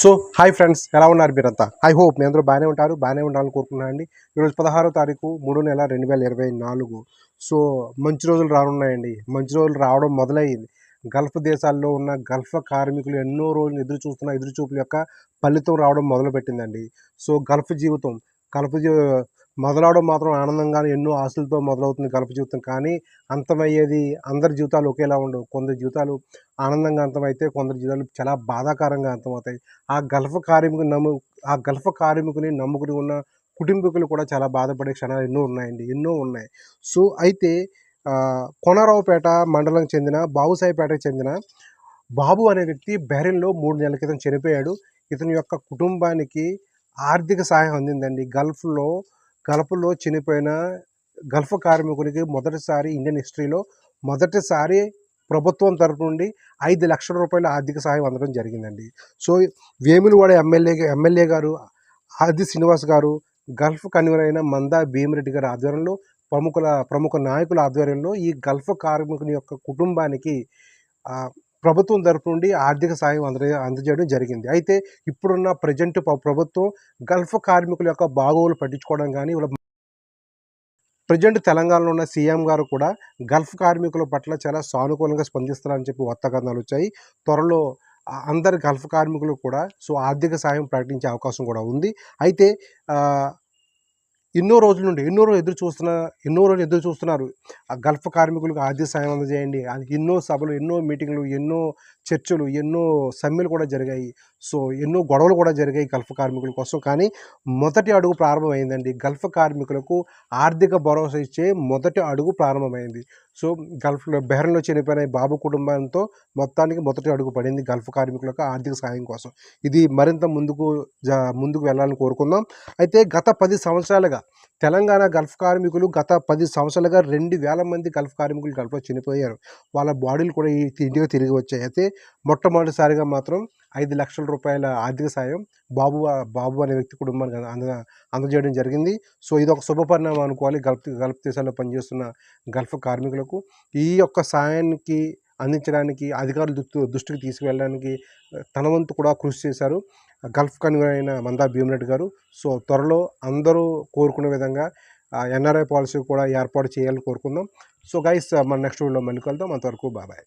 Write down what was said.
So hi friends ఎలా ఉన్నారు మీరంతా? ఐ హోప్ మీ అందరూ బాగానే ఉంటారు బాగానే ఉండాలని కోరుకున్నాను అండి. ఈరోజు పదహారో తారీఖు మూడో నెల రెండు వేల ఇరవై నాలుగు. సో మంచి రోజులు రానున్నాయండి. మంచి రోజులు రావడం మొదలయ్యింది. గల్ఫ్ దేశాల్లో ఉన్న గల్ఫ్ కార్మికులు ఎన్నో రోజులు ఎదురు చూస్తున్న ఎదురుచూపుల యొక్క ఫలితం రావడం మొదలుపెట్టిందండి. సో గల్ఫ్ జీవితం కలప మొదలవడం మాత్రం ఆనందంగానే ఎన్నో ఆశలతో మొదలవుతుంది గల్ఫ్ జీవితం. కానీ అంతమయ్యేది అందరి జీవితాలు ఒకేలా ఉండవు. కొందరి జీవితాలు ఆనందంగా అంతమైతే కొందరి జీవితాలు చాలా బాధాకరంగా అంతమవుతాయి. ఆ గల్ఫ్ కార్మికుని నమ్ము ఆ గల్ఫ్ కార్మికుని నమ్ముకుని ఉన్న కుటుంబీకులు కూడా చాలా బాధపడే క్షణాలు ఎన్నో ఉన్నాయండి. ఎన్నో ఉన్నాయి. సో అయితే కొనరావుపేట కోనరావుపేట మండలం చెందిన బాబుసాయిపేటకు చెందిన బాబు అనే వ్యక్తి బెహ్రెన్లో మూడు నెలల క్రితం చనిపోయాడు. ఇతని యొక్క కుటుంబానికి ఆర్థిక సహాయం అందిందండి. గల్ఫ్లో గల్ఫ్లో చనిపోయిన గల్ఫ్ కార్మికునికి మొదటిసారి ఇండియన్ హిస్టరీలో మొదటిసారి ప్రభుత్వం తరపు నుండి ఐదు లక్షల రూపాయల ఆర్థిక సహాయం అందడం జరిగిందండి. సో వేములవాడ ఎమ్మెల్యే ఎమ్మెల్యే గారు ఆది శ్రీనివాస్ గారు గల్ఫ్ కన్వీనర్ అయిన మందా భీమిరెడ్డి గారి ఆధ్వర్యంలో ప్రముఖుల ప్రముఖ నాయకుల ఆధ్వర్యంలో ఈ గల్ఫ్ కార్మికుని యొక్క కుటుంబానికి ప్రభుత్వం తరపు నుండి ఆర్థిక సాయం అంద అందజేయడం జరిగింది. అయితే ఇప్పుడున్న ప్రజెంట్ ప్రభుత్వం గల్ఫ్ కార్మికుల యొక్క బాగోగులు పట్టించుకోవడం కానీ వాళ్ళ ప్రజెంట్ తెలంగాణలో ఉన్న సీఎం గారు కూడా గల్ఫ్ కార్మికుల పట్ల చాలా సానుకూలంగా స్పందిస్తున్నారని చెప్పి వార్తా కథనాలు వచ్చాయి. త్వరలో అందరు అందరి గల్ఫ్ కార్మికులు కూడా సో ఆర్థిక సాయం ప్రకటించే అవకాశం కూడా ఉంది. అయితే ఎన్నో రోజుల నుండి ఎన్నో రోజులు ఎదురు చూస్తున్న ఎన్నో రోజులు ఎదురు చూస్తున్నారు. ఆ గల్ఫ్ కార్మికులకు ఆర్థిక సాయం అందజేయండి. అది ఎన్నో సభలు ఎన్నో మీటింగ్లు ఎన్నో చర్చలు ఎన్నో సమ్మెలు కూడా జరిగాయి. సో ఎన్నో గొడవలు కూడా జరిగాయి గల్ఫ్ కార్మికుల కోసం. కానీ మొదటి అడుగు ప్రారంభమైందండి. గల్ఫ్ కార్మికులకు ఆర్థిక భరోసా ఇచ్చే మొదటి అడుగు ప్రారంభమైంది. సో గల్ఫ్లో బెహ్రన్లో చనిపోయిన బాబు కుటుంబంతో మొత్తానికి మొదటి అడుగు పడింది గల్ఫ్ కార్మికులకు ఆర్థిక సాయం కోసం. ఇది మరింత ముందుకు జ ముందుకు వెళ్ళాలని కోరుకుందాం. అయితే గత పది సంవత్సరాలుగా తెలంగాణ గల్ఫ్ కార్మికులు గత పది సంవత్సరాలుగా రెండు వేల మంది గల్ఫ్ కార్మికులు గల్ఫ్లో చనిపోయారు. వాళ్ళ బాడీలు కూడా ఈ ఇంటికి తిరిగి వచ్చాయి. అయితే మొట్టమొదటిసారిగా మాత్రం ఐదు లక్షల రూపాయల ఆర్థిక సాయం బాబు బాబు అనే వ్యక్తి కుటుంబానికి అంద అందజేయడం జరిగింది. సో ఇది ఒక శుభపరిణామం అనుకోవాలి. గల్ఫ్ గల్ఫ్ దేశాల్లో పనిచేస్తున్న గల్ఫ్ కార్మికులకు. ఈ యొక్క సాయానికి అందించడానికి అధికారుల దృష్టి దృష్టికి తీసుకువెళ్ళడానికి తన వంతు కూడా కృషి చేశారు. గల్ఫ్ కన్వీనర్ అయిన మందా భీమరెడ్డి గారు. సో త్వరలో అందరూ కోరుకునే విధంగా ఎన్ఆర్ఐ పాలసీ కూడా ఏర్పాటు చేయాలని కోరుకుందాం. సో గైస్ మన నెక్స్ట్ వీడియోలో మళ్ళీ కలుద్దాం. అంతవరకు బాబాయ్